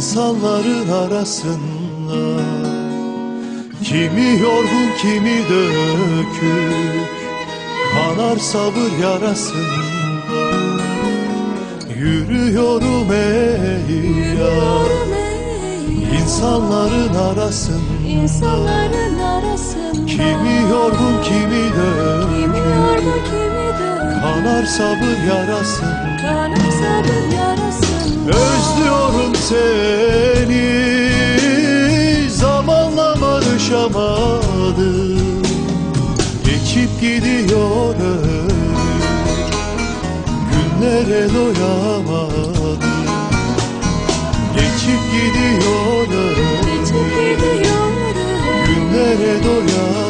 İnsanların arasında. Kimi yorgun kimi dökük Kanar sabır yarasında. Yürüyorum ey yar. İnsanların arasında. İnsanların arasında. Kimi yorgun kimi dön Kanar sabır yarasında Kanım sabır yarasında Özlüyorum seni. Zamanla barışamadım. Geçip gidiyor Günlere doyamadım. Geçip gidiyor Geçip ömür gidiyorum Günlere doyamadım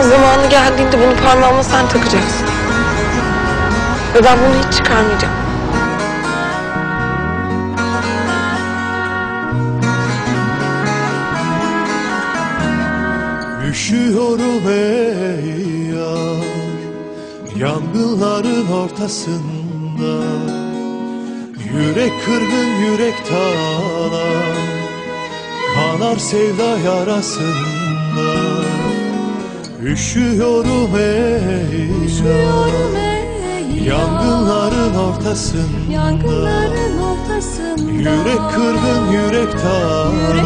Ama zamanı geldiğinde bunu parmağıma sen takacaksın. Ve ben bunu hiç çıkarmayacağım. Üşüyorum ey yar Yangınların ortasında Yürek kırgın yürek talan Kanar sevda yarasında Üşüyorum ey Üşüyorum ey Yangınların ortasında. Yangınların ortasında. Yürek kırgın yürek talan Yürek